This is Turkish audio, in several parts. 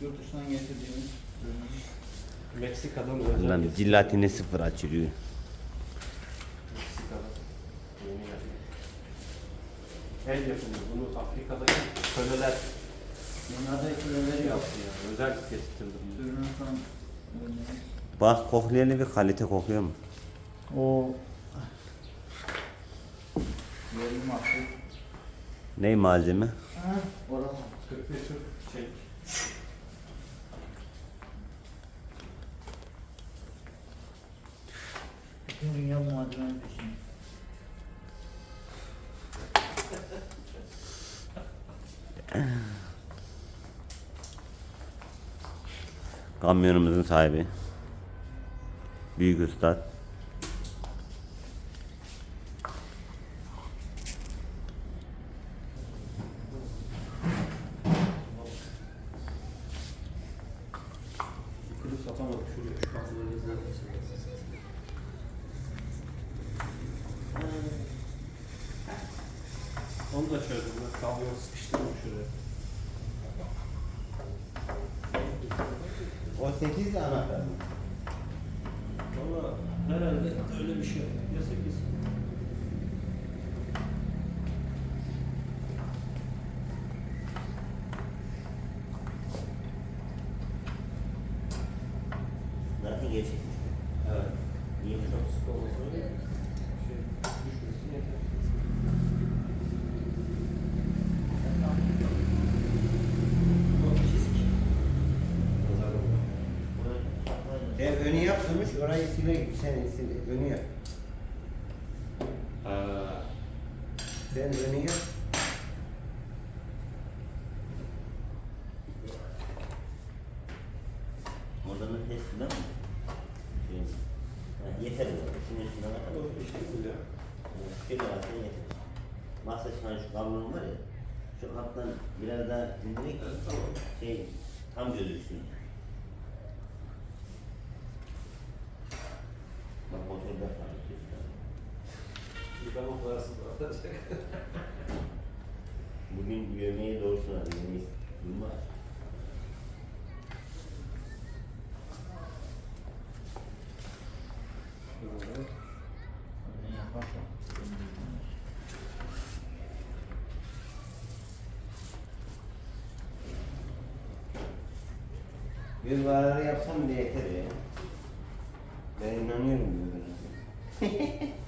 Yurt dışından getirdiğimiz. Meksika'dan özel. Getirdim. cilatine sıfır açılıyor. Meksika'dan. Yeni geldi. El yapımı. Bunu Afrika'daki köleler Bunlar da eklemeleri yaptı yani. Özel getirtirdim. Ürünün son. Bak koklayana bir kalite kokuyor mu? O Yerli mahsul. Ne malzeme? Orada. 45 Türk şey. Bütün dünya bu malzemenin peşinde. Kamyonumuzun sahibi. Büyük Üstad. Yukarı satamadık şuraya. Şu kapıları izledik. Onu da çözdüm. Ben Kamyon sıkıştırdım şuraya. O 8 anahtar mı? Valla herhalde öyle bir şey. Ya 8. Zaten gerçek. Evet. İyi mi? Çok sık olmasa öyle şey düşmesin yeter. Yok, çizik. Nazar oldu. E, önü yaptırmış, orayı sile, sen sile, önü yap. Ha. Sen önü yap. Oradan testi değil mi? Şey, ha, yeter o. Şunun üstüne kadar. Yok, işte bu ya. Şöyle alsan yeter. Masa şu an şu kablonun var ya, şu alttan biraz daha indirek Evet, tamam. şey tam gözüksün. Bak motorda falan. Bir ben o atacak. Bugün yemeğe doğrusunu aldım. Yemeği durma. Göz varları yapsam bile yeter ya. Ben inanıyorum gözüne.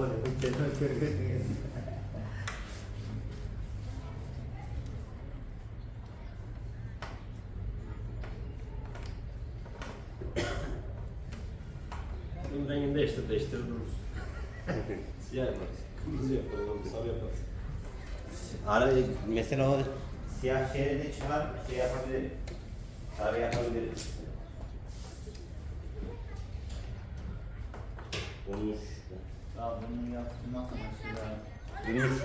Ver bir yapı böyle. Bunun rengini değiştir, değiştir dururuz. Siyah yaparız. Kırmızı yaparız, sarı yaparız. Ara mesela o siyah şeridi çıkar şey yapabilirim. Sarı yapabilirim. Olmuş. Ya bunu yaptırmak mesela. Gümüş.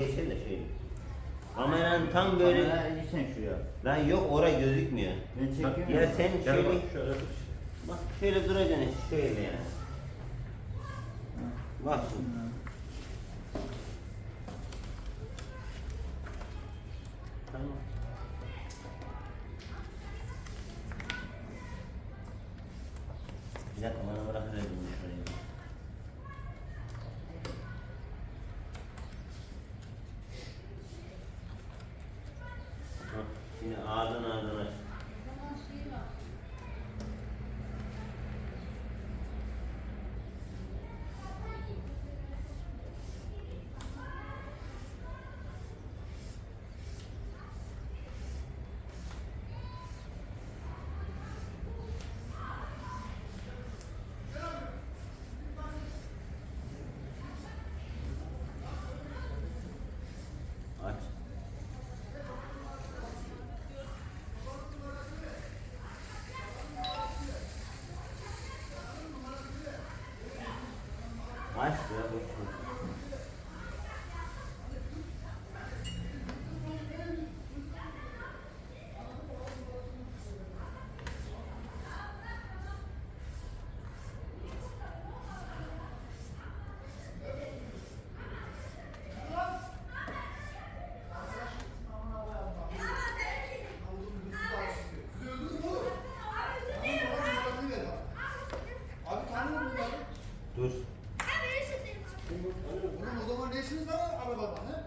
De şey. Kameranın tam böyle... Kamera sen şuraya. Lan yok oraya gözükmüyor. Ben çekiyorum. Ya sen Gel şöyle... bak, şöyle dur. Bak şöyle duracaksın şöyle yani. Bak şimdi. Tamam. Bir dakika bana bırakıverin bunu şuraya. Bak, Şimdi ağzını ağzını aç. Aç. Aç ya boş ver. Oğlum o zaman ne işiniz var arabada? He?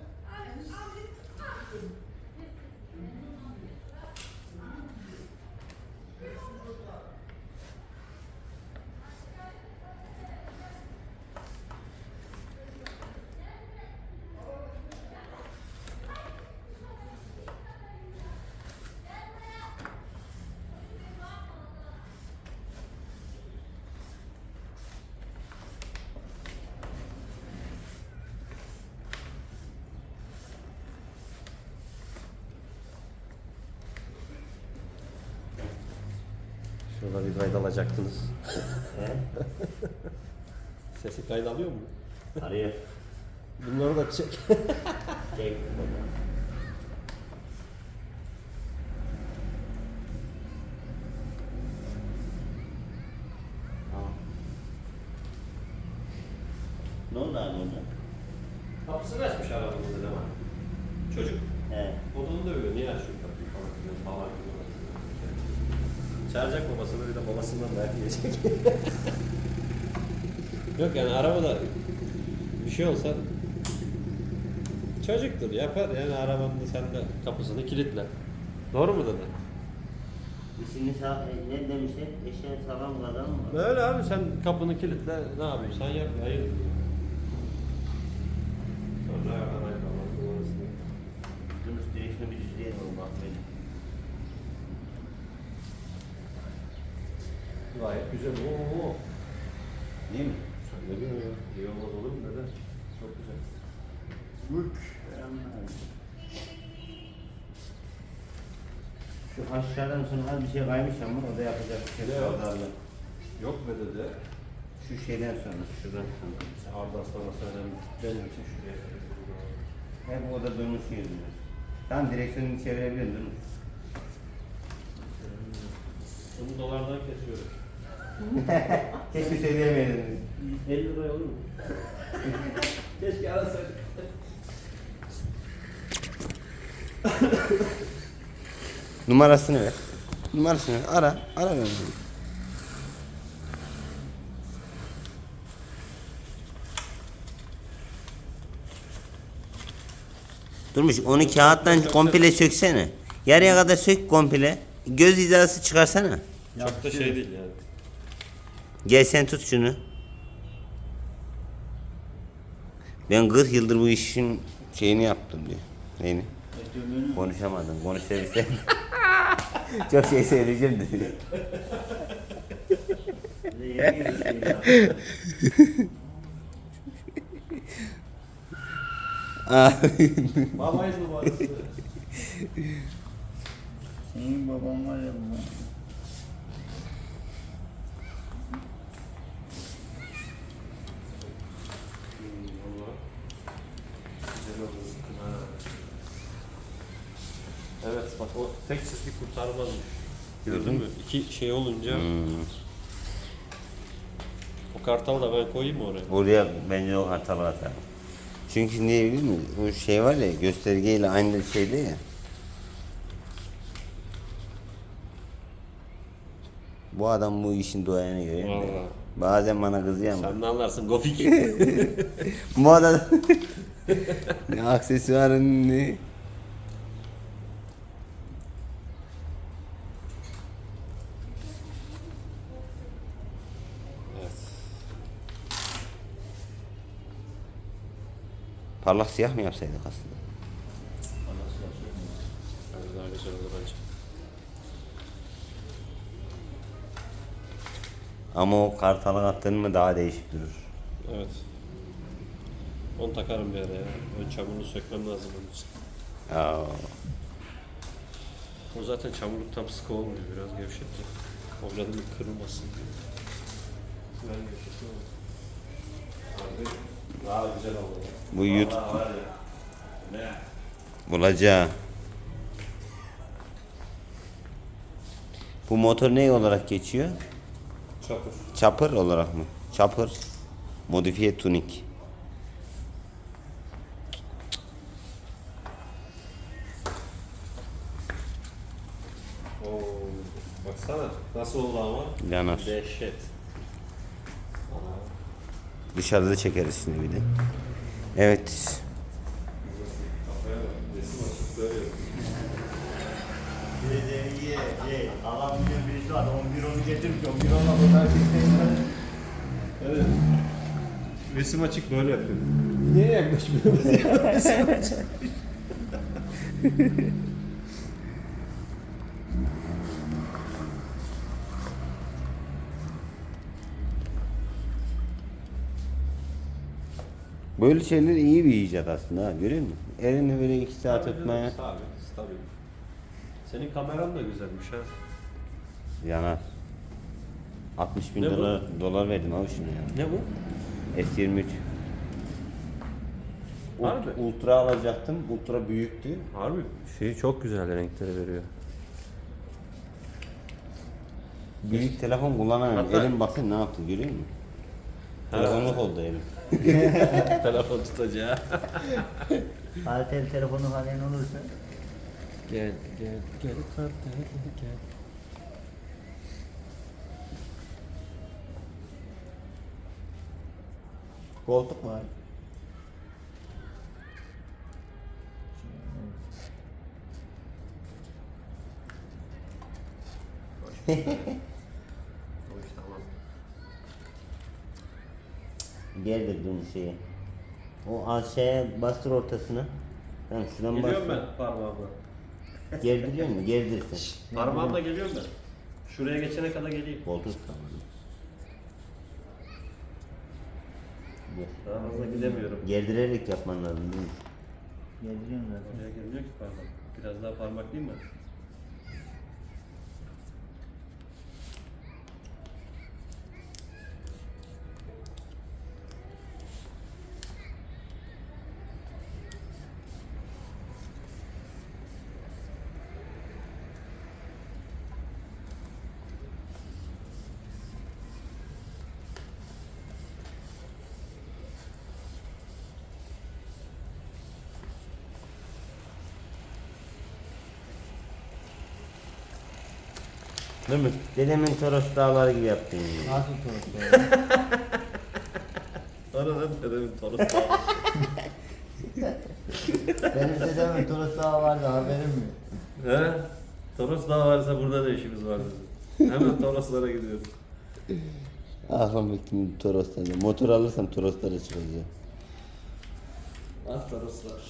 Şurada bir kayıt alacaktınız. Sesi kayıt alıyor mu? Arıyor. Bunları da çek. Çek. Ne oldu abi orada? Kapısını açmış arabanın dedi ama. Çocuk. He. Odunu dövüyor. Niye açıyor kapıyı falan filan falan filan. Çağıracak babasını bir de babasından dayak yiyecek. Yok yani arabada bir şey olsa çocuktur yapar yani arabanın sen de kapısını kilitle. Doğru mu dedi? İşini sağ, e, ne demişler? Eşeğin sağlam kadar mı? Öyle abi sen kapını kilitle ne yapıyorsan yap hayır. Sonra ana kalan numarasını. Yunus direksiyonu bir düzleyelim oğlum bak böyle. Gayet güzel. Oo. Değil mi? Sen ne diyorsun ya? İyi olmaz olur mu dede? Çok güzel. Mülk. Şu aşağıdan sonra az bir şey kaymış ama o da yapacak bir şey Ne yok. Arda. Yok be dede. Şu şeyden sonra, şuradan sonra. Arda sana söyleyeyim. Benim için şuraya. Hep o da durmuş yüzünden. Tamam direksiyonu çevirebilirim değil mi? Bunu dolardan kesiyorum. Keşke söyleyemeydin. 50 liraya olur mu? Keşke arasaydık. Numarasını ver. Numarasını ver. Ara. Ara ver. Durmuş onu kağıttan komple söksene. Yarıya kadar sök komple. Göz hizası çıkarsana. Çok da şey değil yani. Gel sen tut şunu. Ben 40 yıldır bu işin şeyini yaptım diyor. Neyini? Konuşamadım. Konuşabilsem. Çok şey söyleyeceğim dedi. Babayız numarası. Senin baban var ya bu. Evet bak o tek çizgi kurtarmazmış. Gördün mü? İki şey olunca Hmm. o kartalı da ben koyayım mı oraya? Oraya bence o hatalı atar. Çünkü niye biliyor musun? Bu şey var ya göstergeyle aynı şeyde ya. Bu adam bu işin musun? Vallahi. Bazen bana kızıyor ama. Sen ne anlarsın Gofik? Bu adam ne aksesuarın ne? evet. Parlak siyah mı yapsaydık aslında? Bence daha güzel olur bence. Ama o kartalı attın mı daha değişik durur. Evet. Onu takarım bir ya. Ön çamurunu sökmem lazım onun için. Aa, O zaten çamurluk tam sıkı olmuyor. Biraz gevşeteceğim. Hocanın bir kırılmasın diye. Ben gevşetiyorum. Daha güzel oldu. bu YouTube bulacağım. Bu motor ne olarak geçiyor? Çapur. Chopper olarak mı? Chopper modifiye tuning. Oo, baksana nasıl oldu ama? Lanos. Dehşet. Dışarıda çekeriz şimdi bir de. Evet. Bak. Resim açıp böyle yapıyor. Dedeye Allah bilir birisi var. 11 onu getirmiş. 11 onunla bunlar bir Evet. Resim açık böyle yapıyor. Niye yaklaşmıyoruz ya? Resim açık. Böyle şeyler iyi bir icat aslında ha, görüyor musun? Elini böyle iki saat tutmaya Stabil, stabil. Senin kameran da güzelmiş ha. yanar. 60 bin Ne bu? dolar, dolar verdim abi şimdi ya. Ne bu? S23. Harbi? Ult- Ultra alacaktım. Ultra büyüktü. Harbi. Şey çok güzel renkleri veriyor. Büyük telefon kullanamıyorum. Hatta- Elim bakın ne yaptı görüyor musun? Telefonluk oldu elim. Telefon tutacağı. Altel telefonu falan olursa. Gel gel gel kardeşim gel. Koltuk var. O iş tamam. Gerdir bunu şeye. O aşağıya bastır ortasına. Tamam şuradan Geliyorum bastır. ben parmağımla. Gerdiriyor mu? Gerdirsin. Parmağımla geliyorum ben. Şuraya geçene kadar geleyim. Koltuk tamam. Daha fazla gidemiyorum. Gerdirerek yapman lazım değil mi? Geleceğim zaten. Oraya gelmiyor ki parmak. Biraz daha parmak değil Değil mi? Dedemin Toros dağları gibi yaptın. yani. Nasıl torus Aradan dedemin torusu. Benim dedemin torus daha vardı haberim mi? He? Toros daha varsa burada da işimiz var dedi. Hemen Toroslara gidiyoruz. Aklım bittim Toros'ta. Motor alırsam Toros'lara çıkacağım. Ah Toroslar.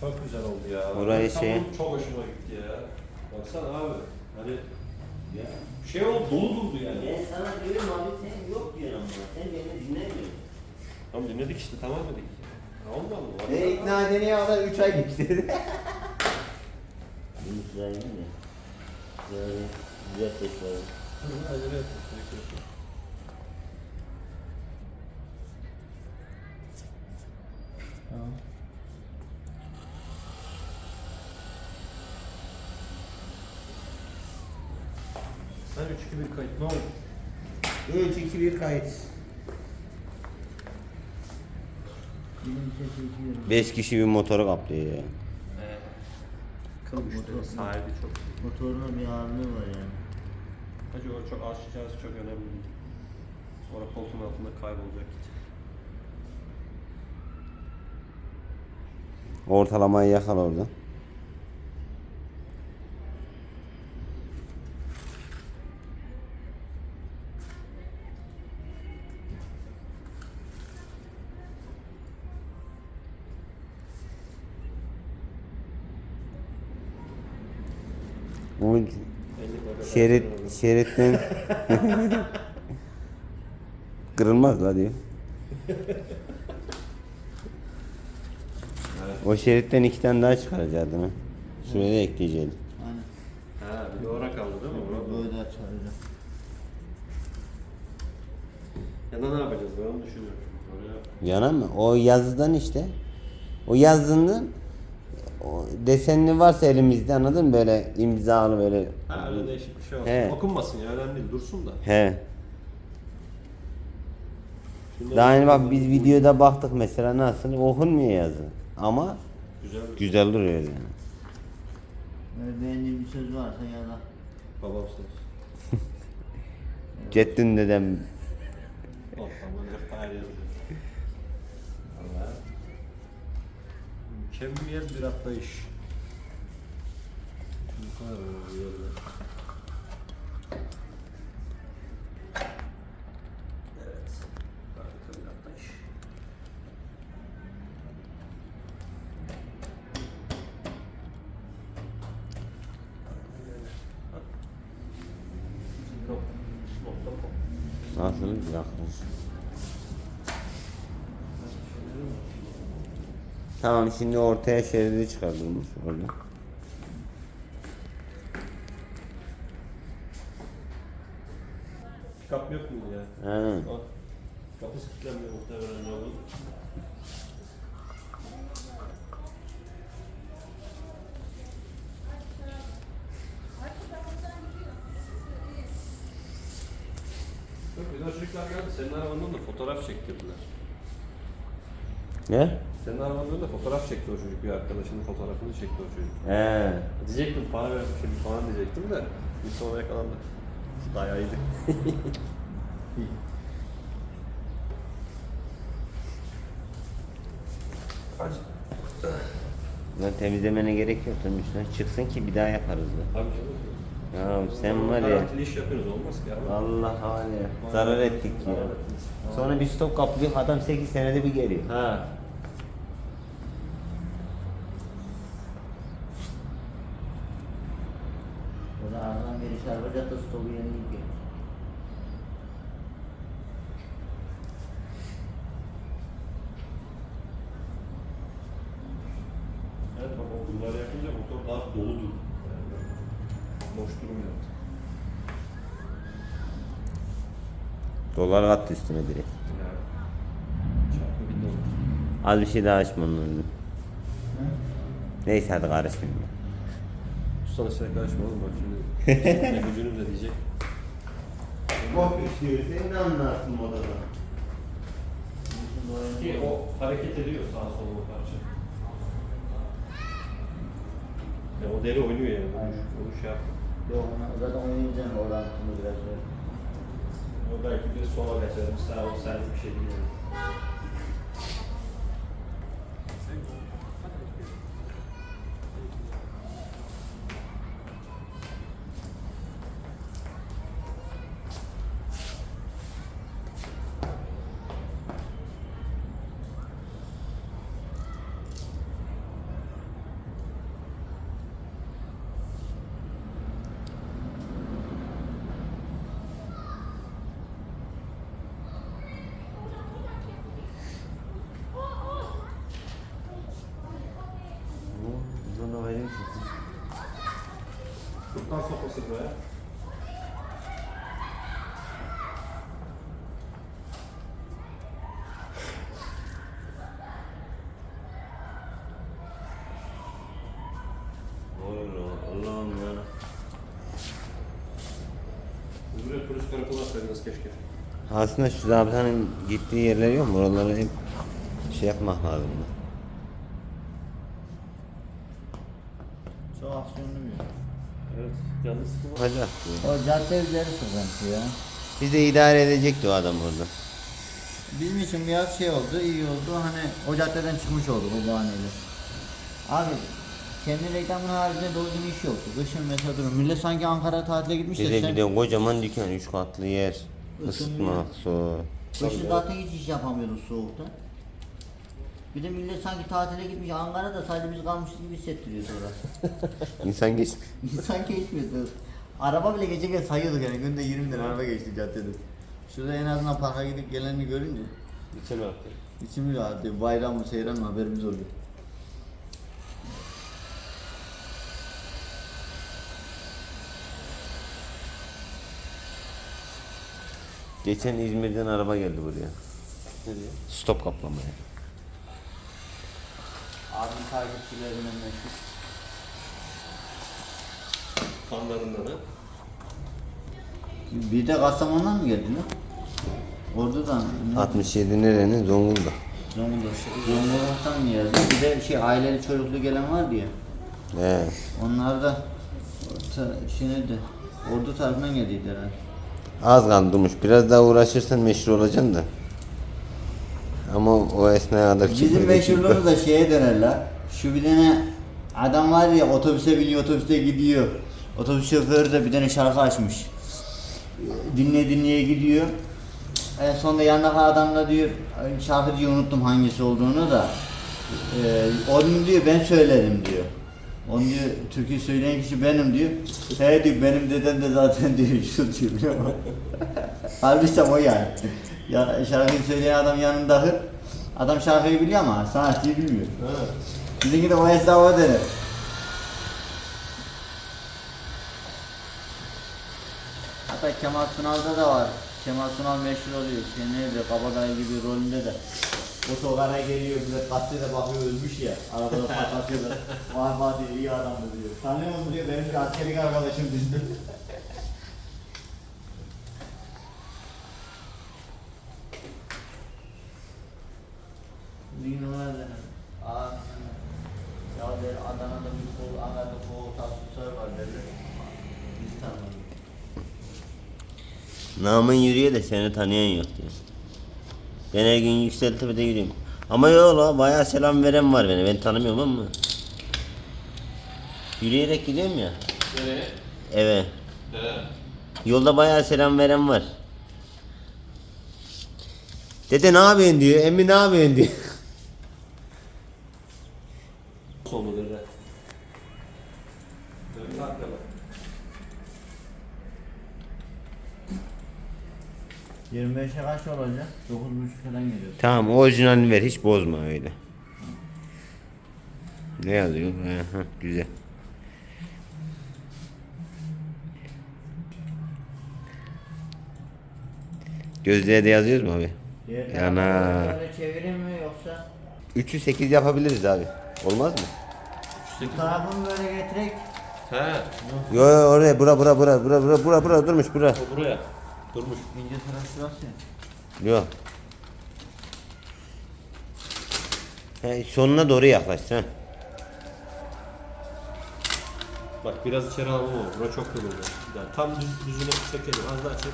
Çok güzel oldu ya. Orayı Tam şey- Çok hoşuma gitti ya. Baksana abi. Hani şey oldu dolu durdu yani. Ben sana diyorum abi sen yok diyorum ama sen beni dinlemiyorsun. Tamam dinledik işte tamam dedik. Allah Allah. Beni ikna edene kadar 3 ay geçti. Bunu sırayım da. Böyle güzel tekrar. Acele etme. gerek yok. Tamam. Sen 3 2 1 kayıt ne oldu? 3, 2, 1 kayıt. Benim sesi içiyorum. 5 kişi bir motoru kaplıyor ya. Motor- sahibi çok. Motoruna bir ağırlığı var yani. Hacı o çok aşacağız çok önemli değil. Sonra koltuğun altında kaybolacak hiç. Ortalamayı yakal orada. Şerit şeritten kırılmaz la diyor. O şeritten iki tane daha çıkaracaktın ha. Şuraya da ekleyecektin. Aynen. Ha bir de ora kaldı değil mi? Ora Böyle açarım. Ya da ne yapacağız ben onu düşünüyorum. Oraya Yana mı? O yazıdan işte. O yazının o desenli varsa elimizde anladın mı? Böyle imzalı böyle. Ha öyle değişik bir şey olsun. He. Okunmasın ya önemli değil dursun da. He. Daha yeni bak biz videoda baktık mesela nasıl okunmuyor yazı. Ama Güzel güzel duruyor yani. Böyle beğendiğin bir söz varsa ya da babam söz. Ceddin dedem Ortamda hep Mükemmel bir atlayış. Bu kadar. Evet. Harika bir atlayış. nasıl bırakmış. Tamam şimdi ortaya şeridi çıkartılmış orada. Kap yok mu ya? Ha. Bak. Kapısı kilitlenmiyor muhtemelen yolun. Yok bir de çocuklar geldi. Senin arabandan da fotoğraf çektirdiler. Ne? Senin arabandan da fotoğraf çekti o çocuk. Bir arkadaşının fotoğrafını çekti o çocuk. He. Diyecektim para vermişim falan diyecektim de bir sonra yakalandı. Dayaydı. Lan temizlemene gerek yok üstüne çıksın ki bir daha yaparız da. Tabii canım. Ya sen var ya. Garantili iş yapıyoruz olmaz ki abi. Allah ya. Zarar ettik ya. Sonra bir stop kaplıyor adam 8 senede bir geliyor. Ha. o da aradan beri çarpacak da stopu yenileyip gelir. Evet bak o bunları yapınca motor daha dolu dur. Yani boş durmuyor. Dolar attı üstüne direkt. Az bir şey daha açma onun önünü. Neyse hadi karışmayayım. Ustana şey karışma oğlum bak şimdi. ne gücünüm de diyecek. Bok istiyor sen de anlarsın modada. Ki o hareket ediyor sağa sola o parça. Ya o deri oynuyor yani. Aynen. Onu şey yapma. Yok zaten oynayacaksın oradan bunu biraz böyle. Belki bir sola kaçarım. Sağ ol sen bir şey değil. Kurtlar sopası bu ya. Allah'ım ya. Buraya polis karakolu atsaydınız keşke. Aslında şu zabıtanın gittiği yerler yok mu? Oraları hep şey yapmak lazım. Çok aksiyonlu bir yer. Evet. Diyor. O cadde üzeri sıkıntı ya. Biz de idare edecekti o adam orada. Bizim için biraz şey oldu, iyi oldu. Hani o caddeden çıkmış olduk o bahaneyle. Abi kendi reklamın haricinde doğru düzgün iş yoktu. Kışın mesela durum. Millet sanki Ankara tatile gitmiş de de sen bir de kocaman dükkan, üç katlı yer. Isıtma, su. kışın zaten hiç iş yapamıyorduk soğukta. Bir de millet sanki tatile gitmiş Ankara'da sadece biz kalmışız gibi hissettiriyordu orası. İnsan geç. İnsan geçmiyordu. Araba bile geçerken sayıyorduk yani günde 20 lira araba geçti caddede. Şurada en azından parka gidip gelenini görünce İçine attı. içimiz rahatlıyor. Bayram mı seyran mı haberimiz oluyor. Geçen İzmir'den araba geldi buraya. Ne diyor? Stop kaplamaya. Abim takipçilerinden meşhur. Fanlarından ha. Bir de Kastamonu'dan mı geldi lan? Ordu'dan. 67 nerenin? Zonguldak. Zonguldak. Zonguldak'tan mı yazdı? Bir de şey aileli çocuklu gelen var diye. He. Onlar da ta, şey neydi? Ordu tarafından geldiydi herhalde. Az kaldı. Biraz daha uğraşırsan meşhur olacaksın da. Ama o esnaya kadar Bizim kimse- meşhurluğumuz da şeye dönerler. Şu bir tane adam var ya otobüse biniyor otobüste gidiyor. Otobüs şoförü de bir tane şarkı açmış. Dinle dinleye gidiyor. En sonunda yanındaki adam da diyor şarkıcıyı unuttum hangisi olduğunu da. Ee, onu diyor ben söyledim diyor. Onu diyor türkü söyleyen kişi benim diyor. He diyor benim dedem de zaten diyor şu diyor biliyor musun? Halbuki o yani. Ya, şarkıyı söyleyen adam yanındaki. Adam şarkıyı biliyor ama sanatçıyı bilmiyor. Bizimki de o hesaba denir. Hatta Kemal Sunal'da da var. Kemal Sunal meşhur oluyor. Şey neydi? Kabadayı gibi rolünde de. Otogara geliyor bize gazetede bakıyor ölmüş ya. Arabada patlatıyorlar. Vay vay diyor iyi adamdı diyor. Tanıyor musun diyor benim bir askerlik arkadaşım diyor. Bir numara da. Aa, ya der Adana'da bir kol, Ankara'da kol tasvir var derler. Biz tanımadık. Namın yürüyor da seni tanıyan yok diyor. Ben her gün yükseltepede yürüyorum. Ama yok la bayağı selam veren var beni. Ben tanımıyorum ama. Yürüyerek gidiyorum ya. Nereye? Eve. He. Yolda bayağı selam veren var. Dede ne yapıyorsun diyor. Emmi ne yapıyorsun diyor. Sol mudur be? Dön arkada. Yirmi beşe kaç olacak? Dokuz buçuk falan geliyor. Tamam orijinalini ver hiç bozma öyle. Ne yazıyor? Aha, güzel. Gözlüğe de yazıyoruz mu abi? Yana. tarafları Böyle çevireyim mi yoksa? 3'ü 8 yapabiliriz abi. Olmaz mı? Bu tarafını böyle getirek. He. Yo yo oraya bura bura bura bura bura bura bura durmuş bura. O buraya. Durmuş. İnce taraf şurası ya. Yo. He, sonuna doğru yaklaştır ha. Bak biraz içeri alalım o. Bura çok kırıldı. Yani tam düz, düzüne çekelim. Az daha çek.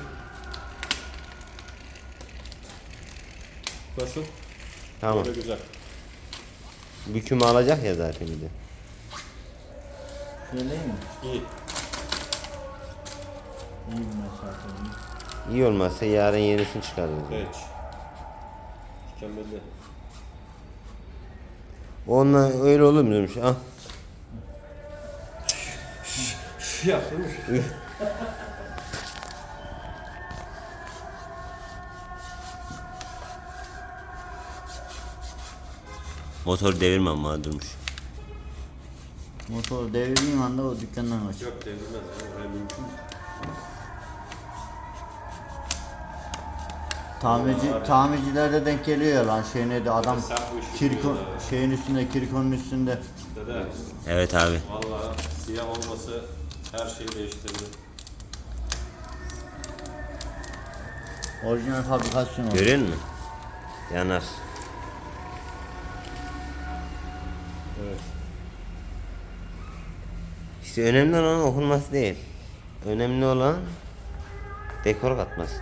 Nasıl? Tamam. Böyle güzel. Bükümü alacak ya zaten bir de. Söyleyeyim mi? İyi. İyi bir mesafe. İyi olmazsa yarın yenisini çıkarırız. Geç. Mükemmel. Onunla öyle olur mu demiş. Ah. Yaptırmış. Motor devirme ama durmuş. Motor devirdiğim anda o dükkandan kaç. Yok devrilmez ya. Oraya mümkün. Tamirci, tamirciler de denk geliyor ya lan şey neydi adam Sen bu işi kirko, biliyorsun abi. şeyin üstünde kirkonun üstünde Dede. Evet abi. Valla siyah olması her şeyi değiştirdi. orijinal fabrikasyon oldu. Görüyor musun? Yanar. Evet. İşte önemli olan okunması değil. Önemli olan dekor katması.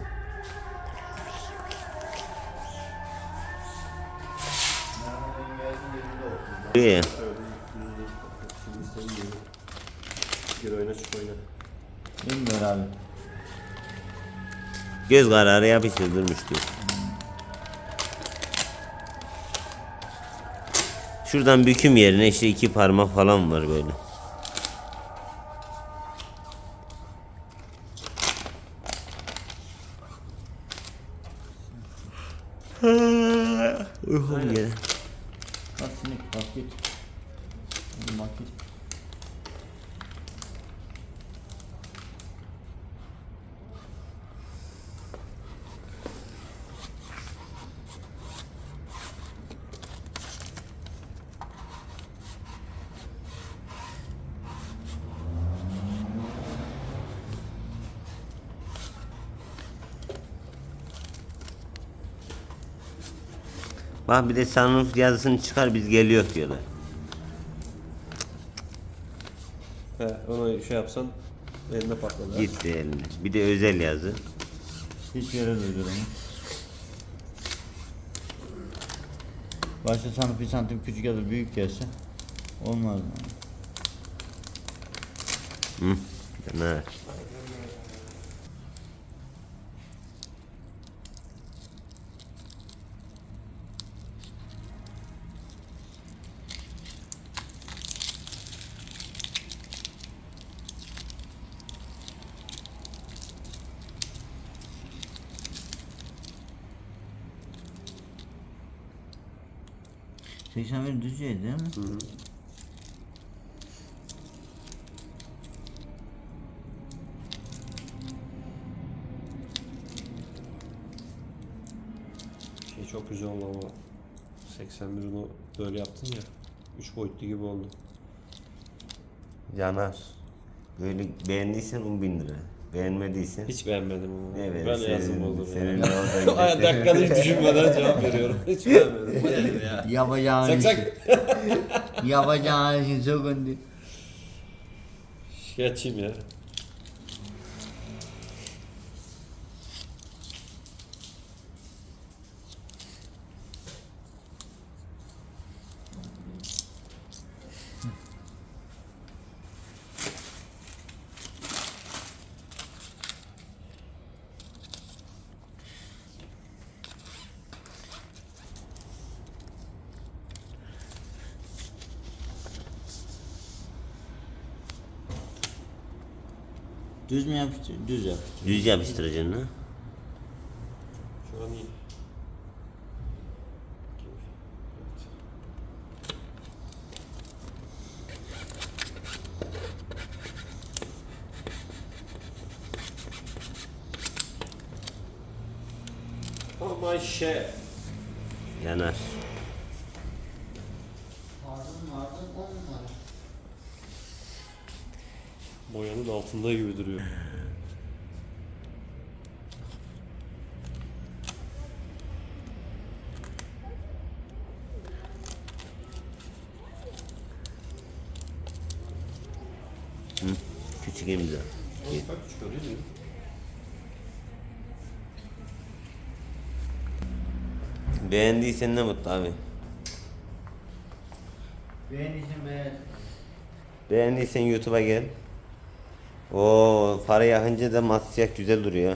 Diyor ya. Gir oyna çık oyna. Bilmiyorum abi. Göz kararı yapıştırdırmış diyor. Şuradan büküm yerine işte iki parmak falan var böyle. Uykum geldi. Sinek bak git. Bak bir de sunroof yazısını çıkar biz geliyor diyorlar. He, onu şey yapsan elinde patladı. Gitti eline. Bir de özel yazı. Hiç yere duydurum. Başta sanıp bir santim küçük ya da büyük gelse olmaz mı? Hı, demek. 81 Düzce'ye değil mi? Hı hı. Şey çok güzel oldu ama 81'ini böyle yaptın ya. 3 boyutlu gibi oldu. Yanar. Böyle beğendiysen 10 bin lira. Beğenmediysen. Hiç beğenmedim onu. Evet, ben senin- yazım olur senin ya. orada. Ay dakikada hiç düşünmeden cevap veriyorum. Hiç beğenmedim. Bu nedir ya? Yapacağın Sak sak. Yapacağın işi sökündü. Şikayetçiyim ya. Düz mü yapıştır? Düz yapıştır. Düz yapıştıracaksın ha. Şu an iyi. Oh my chef. Yanar. Boyanın altında gibi duruyor. Hı. Küçük imza. Mi? Beğendiysen ne mutlu abi. Beğendiysen beğen. Beğendiysen YouTube'a gel. Oo, para yakınca da masiyah güzel duruyor.